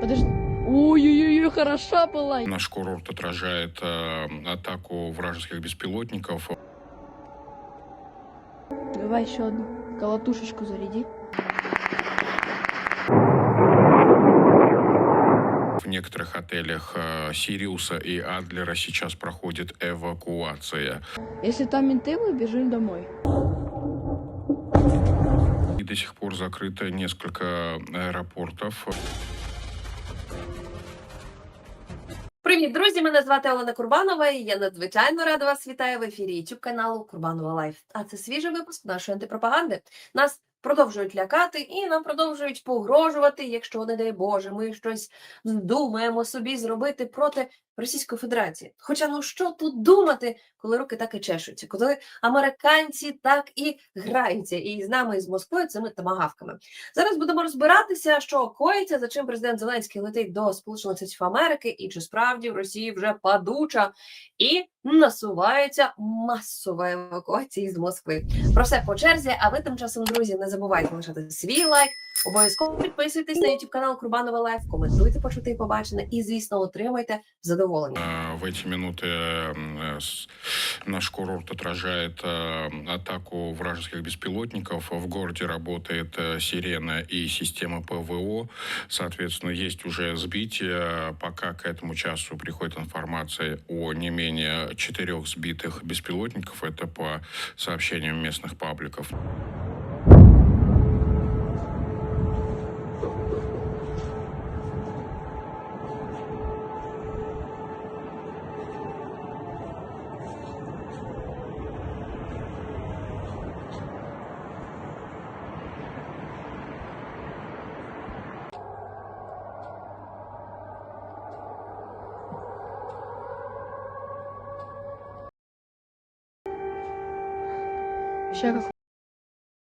Подожди. Ой-ой-ой, хороша была. Наш курорт отражает э, атаку вражеских беспилотников. Давай еще одну. Колотушечку заряди. В некоторых отелях э, Сириуса и Адлера сейчас проходит эвакуация. Если там менты, мы бежим домой. И до сих пор закрыто несколько аэропортов. Привіт, друзі! Мене звати Олена Курбанова. і Я надзвичайно рада вас вітаю в ефірі YouTube каналу Курбанова Лайф. А це свіжий випуск нашої антипропаганди. Нас продовжують лякати і нам продовжують погрожувати, якщо, не дай Боже, ми щось думаємо собі зробити проти Російської Федерації. Хоча ну що тут думати, коли руки так і чешуться, коли американці так і граються, і з нами і з Москвою цими тамагавками. Зараз будемо розбиратися, що коїться, за чим президент Зеленський летить до Сполучених Штатів Америки, і чи справді в Росії вже падуча і насувається масова евакуація з Москви. Про все по черзі. А ви тим часом, друзі, не забувайте лишати свій лайк. Обов'язково підписуйтесь на YouTube канал Курбанова Лайф, коментуйте, почути і побачене, і звісно, отримуйте задоволення. Э, В эти минуты э, с- наш курорт отражает э, атаку вражеских беспилотников. В городе работает э, сирена и система ПВО. Соответственно, есть уже сбитие. Пока к этому часу приходит информация о не менее четырех сбитых беспилотников. Это по сообщениям местных пабликов. Сейчас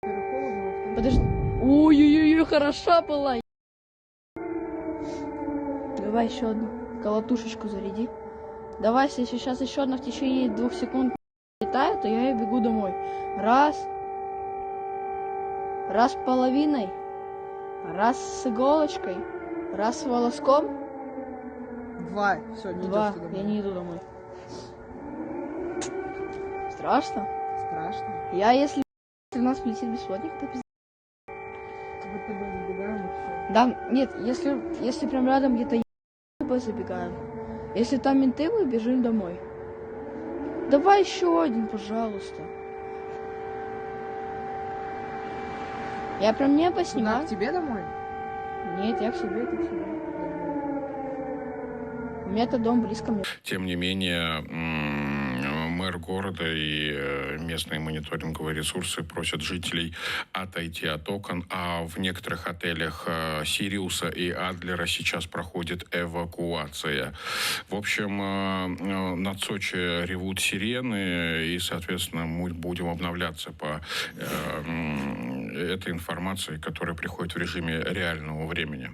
как... Подожди. Ой-ой-ой, хороша была. Давай еще одну. Колотушечку заряди. Давай, если сейчас еще одна в течение двух секунд летает, то я и бегу домой. Раз. Раз половиной. Раз с иголочкой. Раз с волоском. Два. Все, не Два. Я не иду домой. Страшно. Страшно. Я, если у нас полетит бесплатник, то пиздец. Забегаем и. Да, нет, если, если прям рядом где-то мы забегаем. Если там менты, мы бежим домой. Давай еще один, пожалуйста. Я прям небо Куда, снимаю. к тебе домой? Нет, я к себе, ты к себе. У меня это дом близко мне. Тем не менее, м, мэр города и э, местные мониторинговые ресурсы просят жителей отойти от окон, а в некоторых отелях э, Сириуса и Адлера сейчас проходит эвакуация. В общем, э, над Сочи ревут сирены, и, соответственно, мы будем обновляться по этой информации, которая приходит в режиме реального времени.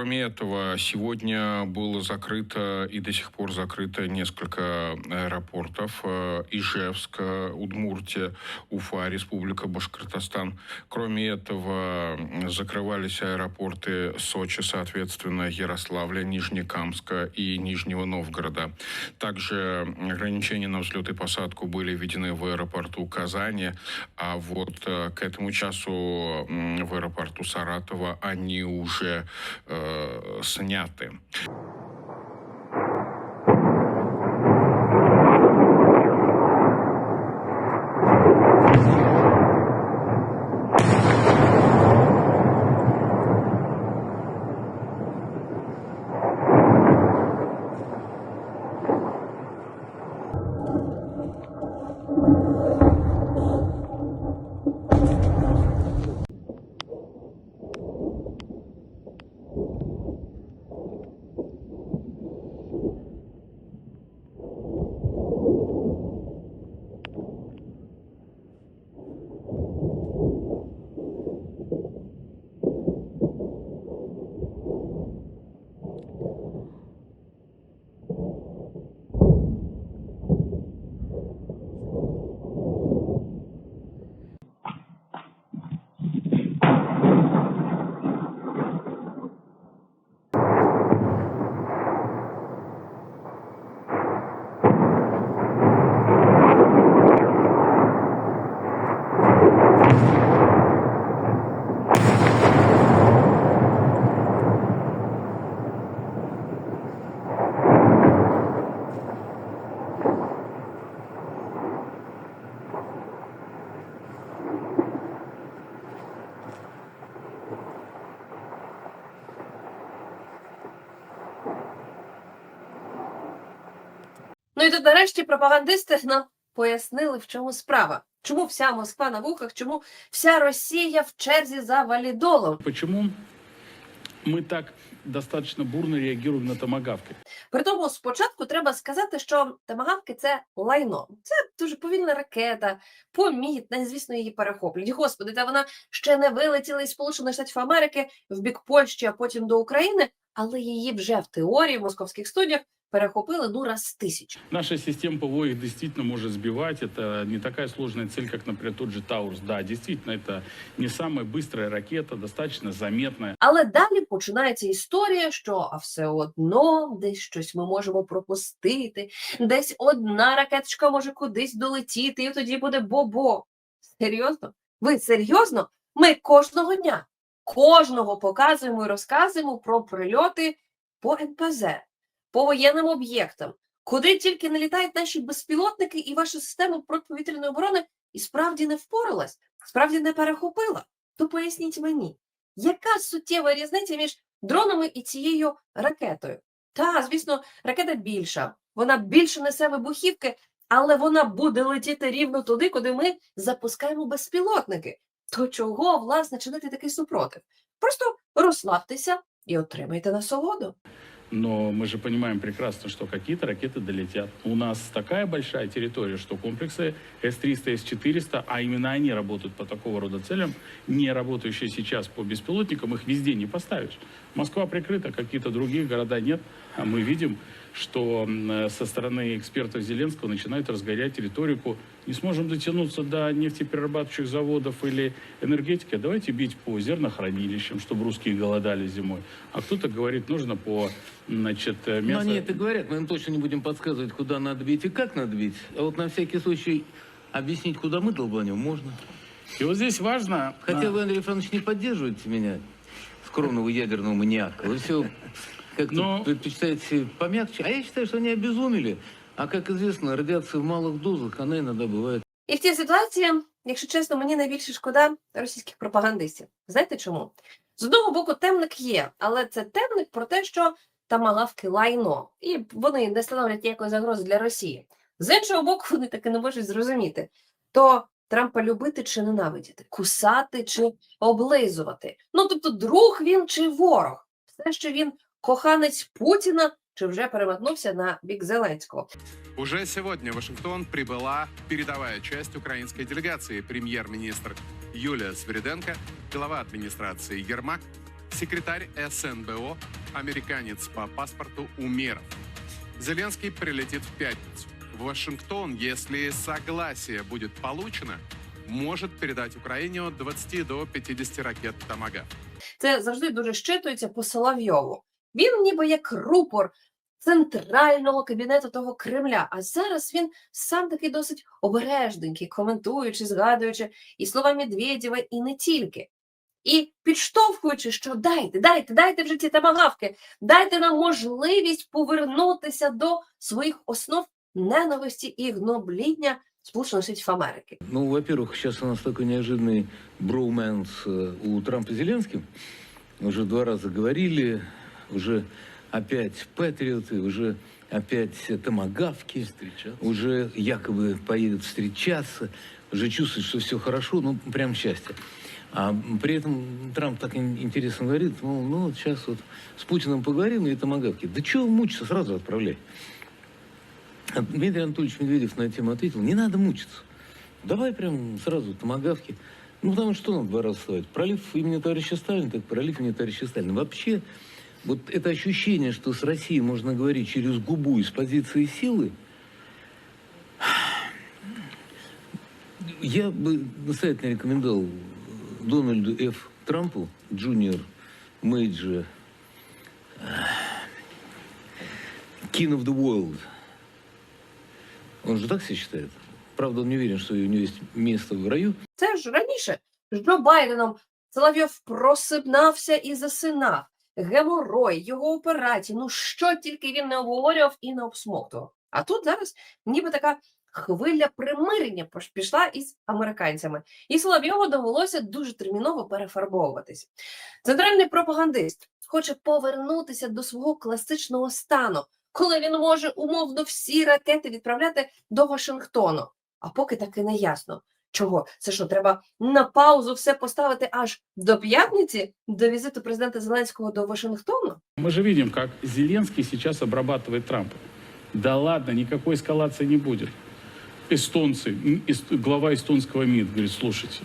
Кроме этого, сегодня было закрыто и до сих пор закрыто несколько аэропортов. Э, Ижевск, э, Удмуртия, Уфа, Республика Башкортостан. Кроме этого, закрывались аэропорты Сочи, соответственно, Ярославля, Нижнекамска и Нижнего Новгорода. Также ограничения на взлет и посадку были введены в аэропорту Казани, а вот э, к этому часу в аэропорту Саратова они уже э, сняты. Ну і тут нарешті пропагандисти нам пояснили, в чому справа. Чому вся Москва на вухах, чому вся Росія в черзі за валідолом? Почему мы так достаточно бурно реагируем на томагавки? При тому спочатку треба сказати, що тамагавки це лайно. Це дуже повільна ракета, помітна, звісно, її перехоплюють. Господи, та вона ще не вилетіла із Сполучених Штатів Америки в бік Польщі, а потім до України, але її вже в теорії в московських студіях перехопили ну раз тисячу. Наша система ПВО их действительно может сбивать. Это не такая сложная цель, как, например, тот же Таурус. Да, действительно, это не самая быстрая ракета, достаточно заметная. Але далі починається історія, що а все одно десь щось ми можемо пропустити, десь одна ракеточка може кудись долетіти, і тоді буде бобо. Серйозно? Ви серйозно? Ми кожного дня, кожного показуємо і розказуємо про прильоти по НПЗ, по воєнним об'єктам, куди тільки не літають наші безпілотники, і ваша система протиповітряної оборони і справді не впоралась, справді не перехопила. То поясніть мені. Яка суттєва різниця між дронами і цією ракетою? Та, звісно, ракета більша, вона більше несе вибухівки, але вона буде летіти рівно туди, куди ми запускаємо безпілотники. То чого, власне, чинити такий супротив? Просто розслабтеся і отримайте насолоду. Но мы же понимаем прекрасно, что какие-то ракеты долетят. У нас такая большая территория, что комплексы С-300, С-400, а именно они работают по такого рода целям, не работающие сейчас по беспилотникам, их везде не поставишь. Москва прикрыта, какие-то другие города нет. А мы видим, что э, со стороны экспертов Зеленского начинают разгорять риторику. Не сможем дотянуться до нефтеперерабатывающих заводов или энергетики, а давайте бить по зернохранилищам, чтобы русские голодали зимой. А кто-то говорит, нужно по значит, э, мясо... они это говорят, мы им точно не будем подсказывать, куда надо бить и как надо бить. А вот на всякий случай объяснить, куда мы долбанем, можно. И вот здесь важно... Хотя а, вы, Андрей Иванович, не поддерживаете меня, скромного ядерного маньяка. Вы все как-то Но- предпочитаете помягче. А я считаю, что они обезумели. А как известно, радиация в малых дозах, она иногда бывает І в цій ситуації, якщо чесно, мені найбільше шкода російських пропагандистів. Знаєте чому? З одного боку, темник є, але це темник про те, що тамагавки лайно, і вони не становлять ніякої загрози для Росії. З іншого боку, вони таки не можуть зрозуміти, то Трампа любити чи ненавидіти, кусати чи облизувати. Ну тобто, друг він чи ворог, все, що він коханець Путіна, чи вже переметнувся на бік Зеленського. Уже сегодня в Вашингтон прибыла передовая часть украинской делегации. Премьер-министр Юлия Свириденко, глава администрации Ермак, секретарь СНБО, американец по паспорту Умеров. Зеленский прилетит в пятницу. В Вашингтон, если согласие будет получено, может передать Украине от 20 до 50 ракет «Томагавк». Це завжди дуже щитується по Соловйову. Він ніби як рупор центрального кабінету того Кремля. А зараз він сам такий досить обережненький, коментуючи, згадуючи і слова Медведєва, і не тільки. І підштовхуючи, що дайте, дайте, дайте вже ті тамагавки, дайте нам можливість повернутися до своїх основ ненависті і гнобління Сполучених Штатів Америки. Ну, во-первых, сейчас у нас такой неожиданный броуменс э, у Трампа с Зеленским. Уже два раза говорили, уже опять патриоты, уже опять томагавки, уже якобы поедут встречаться, уже чувствуют, что все хорошо, ну, прям счастье. А при этом Трамп так ин- интересно говорит, мол, ну, вот сейчас вот с Путиным поговорим и томагавки. Да чего мучиться, сразу отправляй. А Дмитрий Анатольевич Медведев на эту тему ответил, не надо мучиться. Давай прям сразу томагавки. Ну, потому что нам два раза стоит. Пролив имени товарища Сталина, так пролив имени товарища Сталина. Вообще, вот это ощущение, что с Россией можно говорить через губу из позиции силы, я бы настоятельно рекомендовал Дональду Ф. Трампу, Джуниор, Мейджи, King of the World. Он же так себя считает. Правда, он не уверен, что у него есть место в раю. Це ж раніше з Джо Байденом Соловйов просипнався і засинав. Геморой, його операції, ну що тільки він не обговорював і не обсмоктував. А тут зараз ніби така хвиля примирення пішла із американцями. І Соловйову довелося дуже терміново перефарбовуватись. Центральний пропагандист хоче повернутися до свого класичного стану, коли він може умовно всі ракети відправляти до Вашингтону. А поки таки не ясно. Чого? Це що, треба на паузу все поставити аж до п'ятниці, до візиту президента Зеленського до Вашингтону? Мы же видим, как Зеленский сейчас обрабатывает Трампа. Да ладно, никакой эскалации не будет. Эстонцы, м, эст- глава эстонского МИД говорит, слушайте,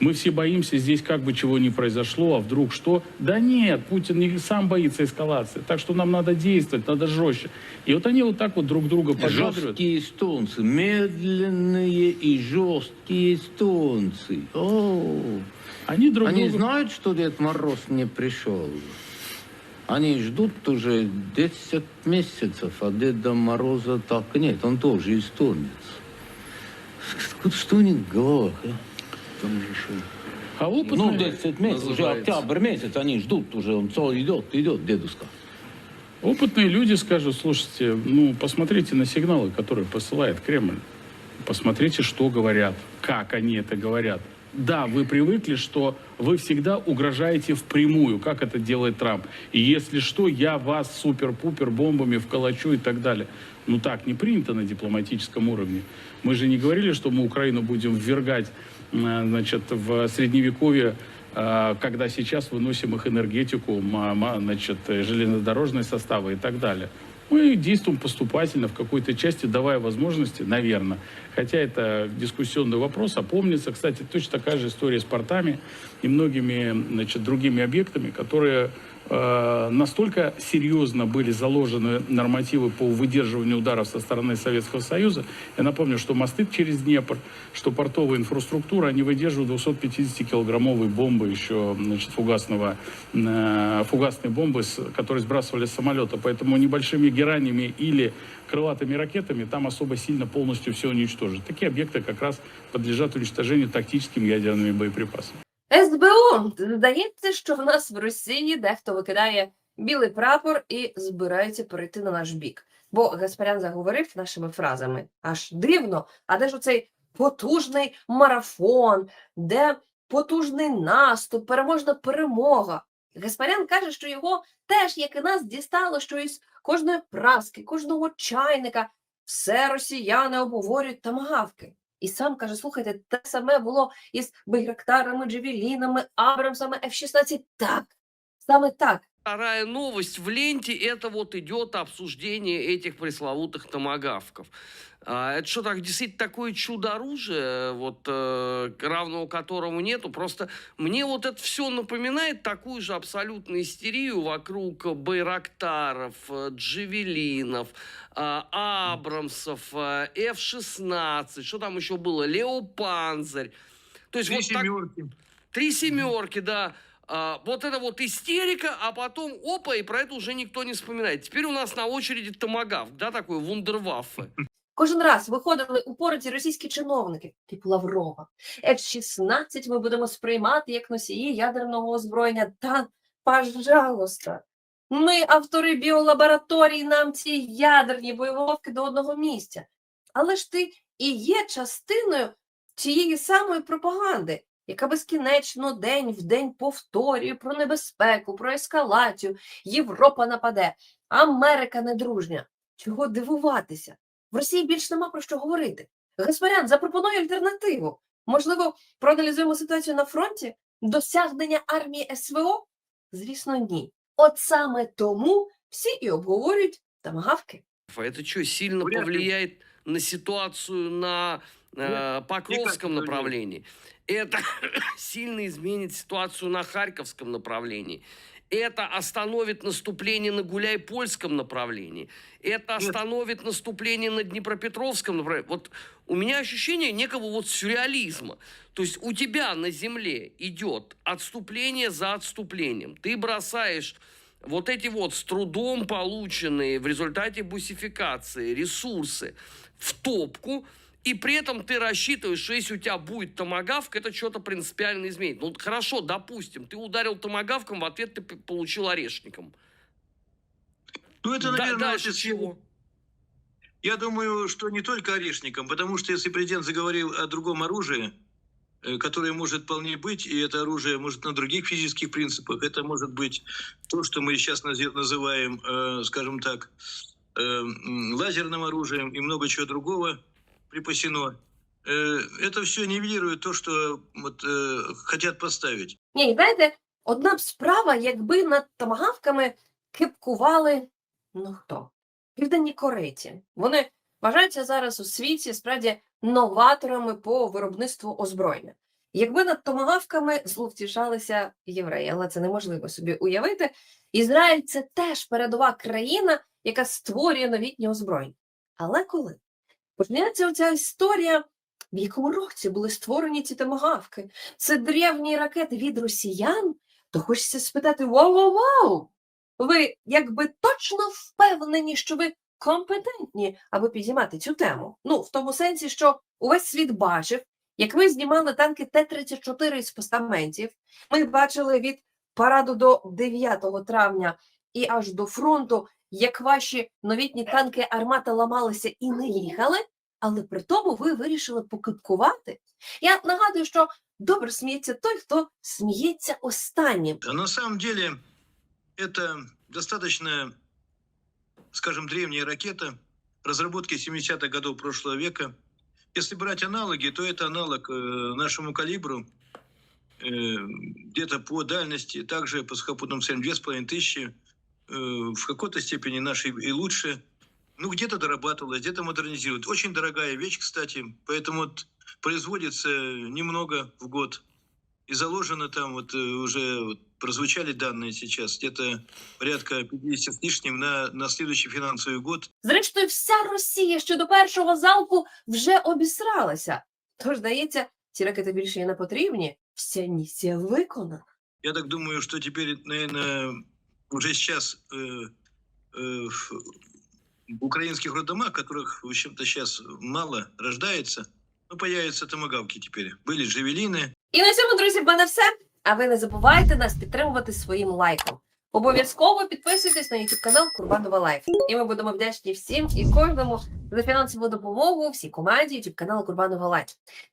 мы все боимся здесь как бы чего не произошло, а вдруг что? Да нет, Путин не сам боится эскалации, так что нам надо действовать, надо жестче. И вот они вот так вот друг друга подбадривают. Жесткие эстонцы, медленные и жесткие эстонцы. О, Они друг Они другу... знают, что Дед Мороз не пришел. Они ждут уже 10 месяцев, а Деда Мороза так нет, он тоже эстонец. Что у них в головах, а? Там же что? А опытные- Ну, 10 месяцев, уже октябрь месяц, они ждут уже, он все идет, идет, дедушка. Опытные люди скажут, слушайте, ну, посмотрите на сигналы, которые посылает Кремль. Посмотрите, что говорят, как они это говорят. Да, вы привыкли, что вы всегда угрожаете впрямую, как это делает Трамп. И если что, я вас супер-пупер бомбами вколочу и так далее. Ну так не принято на дипломатическом уровне. Мы же не говорили, что мы Украину будем ввергать значит, в средневековье а, когда сейчас выносим их энергетику, значит, э, железнодорожные составы и так далее. Мы действуем поступательно в какой-то части, давая возможности, наверное. Хотя это дискуссионный вопрос, а помнится, кстати, точно такая же история с портами и многими значит, другими объектами, которые э, настолько серьезно были заложены нормативы по выдерживанию ударов со стороны Советского Союза. Я напомню, что мосты через Днепр, что портовая инфраструктура, они выдерживают 250-килограммовые бомбы еще, значит, фугасного, э, фугасные бомбы, которые сбрасывали с самолета. Поэтому небольшими геранями или крылатыми ракетами там особо сильно полностью все уничтожить. Такие объекты как раз подлежат уничтожению тактическими ядерными боеприпасами. СБУ здається, що в нас в Росії дехто викидає білий прапор і збирається перейти на наш бік. Бо Гаспарян заговорив нашими фразами. Аж дивно, а де ж оцей потужний марафон, де потужний наступ, переможна перемога? Гаспарян каже, що його теж, як і нас, дістало, що із кожної праски, кожного чайника все росіяни обговорюють тамагавки. І сам каже: слухайте, те саме було із Байрактарами, Джевелінами, Абрамсами, F-16. Так, Саме так Вторая новость в ленте – это вот идет обсуждение этих пресловутых томагавков. А, Это что, так действительно такое чудо-оружие, вот, э, равного которому нету? Просто мне вот это все напоминает такую же абсолютную истерию вокруг Байрактаров, э, Джевелинов, а, Абрамсов, э, F-16, что там еще было, Леопанзарь. То есть вот так- Три семерки, да. А, вот это вот истерика, а потом опа, и про это уже никто не вспоминает. Теперь у нас на очереди томагавк, да, такой вундерваффе. кожен раз виходили упороті російські чиновники, типу Лаврова. F-16 ми будемо сприймати як носії ядерного озброєння. Та, пожалуйста, ми автори біолабораторій, нам ці ядерні боєголовки до одного місця. Але ж ти і є частиною цієї самої пропаганди, яка безкінечно день в день повторює про небезпеку, про ескалацію. Європа нападе, Америка недружня. Чого дивуватися? В Росії більш нема про що говорити. Гаспарян запропонує альтернативу. Можливо, проаналізуємо ситуацію на фронті? Досягнення армії СВО? Звісно, ні. От саме тому всі і обговорюють тамагавки. Это что, сильно повлияет на ситуацию на э, Нет, Покровском направлении? Это сильно изменит ситуацию на Харьковском направлении. Это остановит наступление на Гуляй-Польском направлении. Это остановит наступление на Днепропетровском направлении. Вот у меня ощущение некого вот сюрреализма. То есть у тебя на земле идет отступление за отступлением. Ты бросаешь вот эти вот с трудом полученные в результате бусификации ресурсы в топку, и при этом ты рассчитываешь, что если у тебя будет томагавк, это что-то принципиально изменит. Ну, хорошо, допустим, ты ударил томагавком, в ответ ты получил орешником. Ну, это, Да- наверное, дальше вот из- чего? Я думаю, что не только орешником, потому что если президент заговорил о другом оружии, э, которое может вполне быть, и это оружие может на других физических принципах, это может быть то, что мы сейчас называем, э, скажем так, э, лазерным оружием и много чего другого припасено. Э, Это все нивелирует то, что вот, э, хотят поставить. Ні, знаєте, одна б справа, якби над тамагавками кипкували, ну хто? Південні Корейці. Вони вважаються зараз у світі справді новаторами по виробництву озброєння. Якби над томагавками зловтішалися євреї, але це неможливо собі уявити. Ізраїль це теж передова країна, яка створює новітні озброєння. Але коли почнеться оця історія, в якому році були створені ці томагавки? це древні ракети від росіян, то хочеться спитати: вау-вау-вау! Ви якби точно впевнені, що ви компетентні, аби підіймати цю тему? Ну, в тому сенсі, що увесь світ бачив, як ми знімали танки Т-34 із постаментів. Ми бачили від параду до 9 травня і аж до фронту, як ваші новітні танки армата ламалися і не їхали, але при тому ви вирішили покипкувати. Я нагадую, що добре сміється той, хто сміється останнім. А на самом деле это достаточно, скажем, древняя ракета разработки 70-х годов прошлого века. Если брать аналоги, то это аналог э, нашему калибру, э, где-то по дальности, также по сухопутным целям 2500, э, в какой-то степени наши и лучше. Ну, где-то дорабатывалось, где-то модернизируют. Очень дорогая вещь, кстати, поэтому вот производится немного в год. И заложено там вот э, уже вот прозвучали данные сейчас, где-то порядка 50 с лишним на, на следующий финансовый год. Зрештою, вся Росія щодо першого залпу вже обісралася. Тож, здається, ці ракети більше і не потрібні. Вся місія виконана. Я так думаю, что теперь, наверное, уже сейчас э, э, в в украинских роддомах, которых, в общем-то, сейчас мало рождается, ну, появятся томогавки теперь. Были джавелины, І на цьому, друзі, в мене все. А ви не забувайте нас підтримувати своїм лайком. Обов'язково підписуйтесь на YouTube канал Курбанова Лайф. І ми будемо вдячні всім і кожному за фінансову допомогу всій команді YouTube каналу Курбанова Лайф.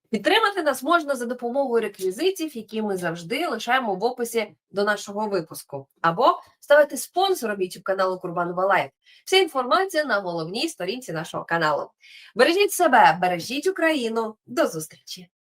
Підтримати нас можна за допомогою реквізитів, які ми завжди лишаємо в описі до нашого випуску, або ставити спонсором YouTube каналу Курбанова Лайф. Вся інформація на головній сторінці нашого каналу. Бережіть себе, бережіть Україну. До зустрічі!